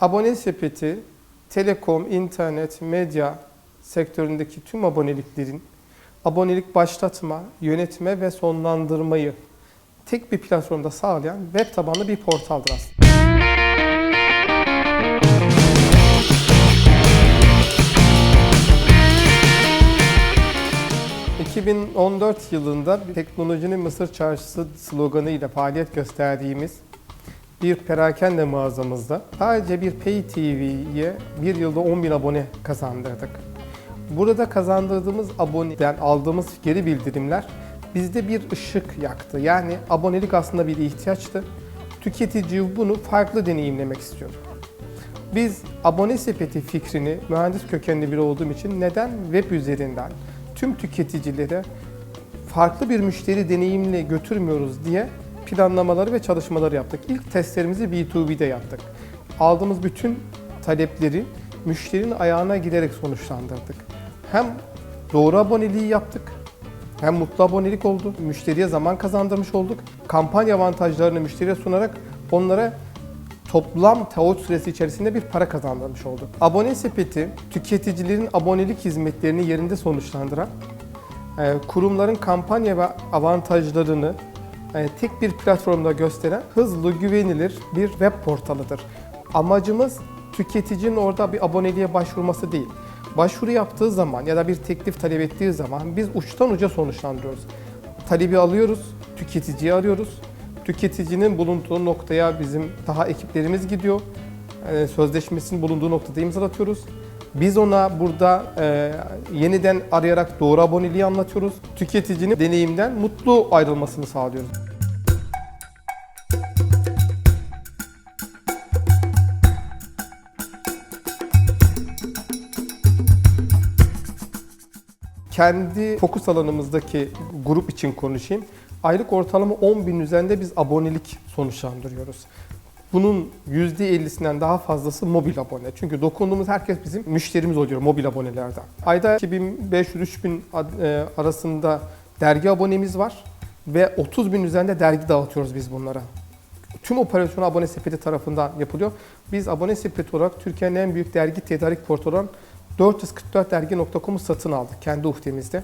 Abone sepeti, telekom, internet, medya sektöründeki tüm aboneliklerin abonelik başlatma, yönetme ve sonlandırmayı tek bir platformda sağlayan web tabanlı bir portaldır aslında. ...2014 yılında teknolojinin Mısır çarşısı sloganı ile faaliyet gösterdiğimiz bir perakende mağazamızda sadece bir Pay TV'ye bir yılda 10 bin abone kazandırdık. Burada kazandırdığımız aboneden aldığımız geri bildirimler bizde bir ışık yaktı. Yani abonelik aslında bir ihtiyaçtı. Tüketici bunu farklı deneyimlemek istiyordu. Biz abone sepeti fikrini mühendis kökenli biri olduğum için neden web üzerinden tüm tüketicilere farklı bir müşteri deneyimle götürmüyoruz diye planlamaları ve çalışmaları yaptık. İlk testlerimizi B2B'de yaptık. Aldığımız bütün talepleri müşterinin ayağına giderek sonuçlandırdık. Hem doğru aboneliği yaptık, hem mutlu abonelik oldu, müşteriye zaman kazandırmış olduk. Kampanya avantajlarını müşteriye sunarak onlara toplam taahhüt süresi içerisinde bir para kazandırmış olduk. Abone sepeti, tüketicilerin abonelik hizmetlerini yerinde sonuçlandıran, e, kurumların kampanya ve avantajlarını e, tek bir platformda gösteren hızlı, güvenilir bir web portalıdır. Amacımız tüketicinin orada bir aboneliğe başvurması değil. Başvuru yaptığı zaman ya da bir teklif talep ettiği zaman biz uçtan uca sonuçlandırıyoruz. Talebi alıyoruz, tüketiciyi arıyoruz. Tüketicinin bulunduğu noktaya bizim daha ekiplerimiz gidiyor. E, Sözleşmesinin bulunduğu noktada imzalatıyoruz. Biz ona burada e, yeniden arayarak doğru aboneliği anlatıyoruz. Tüketicinin deneyimden mutlu ayrılmasını sağlıyoruz. Kendi fokus alanımızdaki grup için konuşayım. Aylık ortalama 10 bin üzerinde biz abonelik sonuçlandırıyoruz. Bunun %50'sinden daha fazlası mobil abone. Çünkü dokunduğumuz herkes bizim müşterimiz oluyor mobil abonelerden. Ayda 2500-3000 e, arasında dergi abonemiz var ve 30 bin üzerinde dergi dağıtıyoruz biz bunlara. Tüm operasyon abone sepeti tarafından yapılıyor. Biz abone sepeti olarak Türkiye'nin en büyük dergi tedarik portalı olan 444dergi.com'u satın aldık kendi uhdemizde.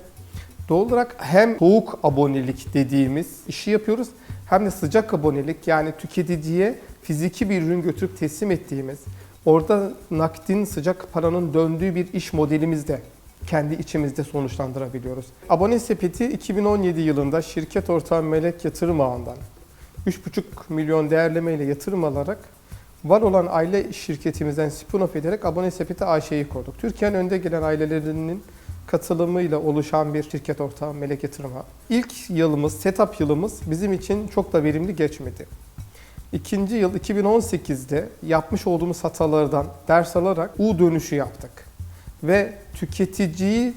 Doğal olarak hem soğuk abonelik dediğimiz işi yapıyoruz hem de sıcak abonelik yani tüketiciye fiziki bir ürün götürüp teslim ettiğimiz, orada nakdin sıcak paranın döndüğü bir iş modelimiz de kendi içimizde sonuçlandırabiliyoruz. Abone sepeti 2017 yılında şirket ortağı Melek Yatırım Ağı'ndan 3,5 milyon değerlemeyle yatırım alarak var olan aile şirketimizden spin-off ederek abone sepeti AŞ'yi kurduk. Türkiye'nin önde gelen ailelerinin katılımıyla oluşan bir şirket ortağı Melek Yatırım Ağı. İlk yılımız, setup yılımız bizim için çok da verimli geçmedi. İkinci yıl 2018'de yapmış olduğumuz hatalardan ders alarak U dönüşü yaptık. Ve tüketiciyi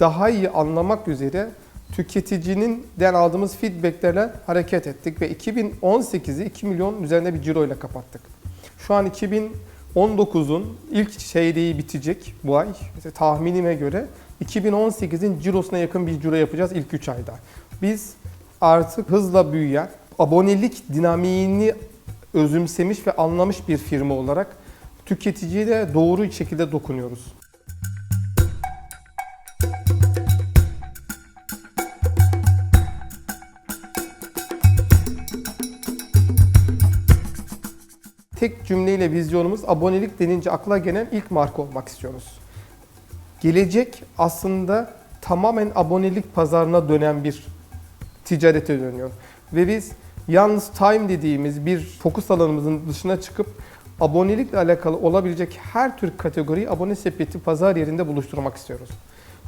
daha iyi anlamak üzere tüketicinin den aldığımız feedbacklerle hareket ettik ve 2018'i 2 milyon üzerinde bir ciro ile kapattık. Şu an 2019'un ilk çeyreği bitecek bu ay. İşte tahminime göre 2018'in cirosuna yakın bir ciro yapacağız ilk 3 ayda. Biz artık hızla büyüyen, abonelik dinamiğini özümsemiş ve anlamış bir firma olarak tüketiciye de doğru şekilde dokunuyoruz. Tek cümleyle vizyonumuz abonelik denince akla gelen ilk marka olmak istiyoruz. Gelecek aslında tamamen abonelik pazarına dönen bir ticarete dönüyor. Ve biz yalnız time dediğimiz bir fokus alanımızın dışına çıkıp abonelikle alakalı olabilecek her tür kategoriyi abone sepeti pazar yerinde buluşturmak istiyoruz.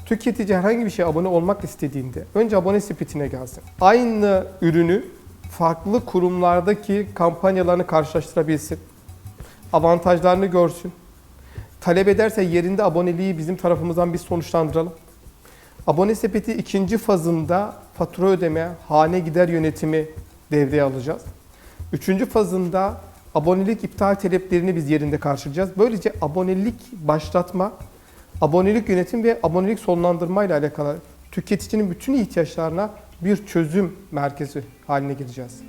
Tüketici herhangi bir şeye abone olmak istediğinde önce abone sepetine gelsin. Aynı ürünü farklı kurumlardaki kampanyalarını karşılaştırabilsin. Avantajlarını görsün. Talep ederse yerinde aboneliği bizim tarafımızdan biz sonuçlandıralım. Abone sepeti ikinci fazında fatura ödeme, hane gider yönetimi devreye alacağız. Üçüncü fazında abonelik iptal taleplerini biz yerinde karşılayacağız. Böylece abonelik başlatma, abonelik yönetim ve abonelik sonlandırma ile alakalı tüketicinin bütün ihtiyaçlarına bir çözüm merkezi haline geleceğiz.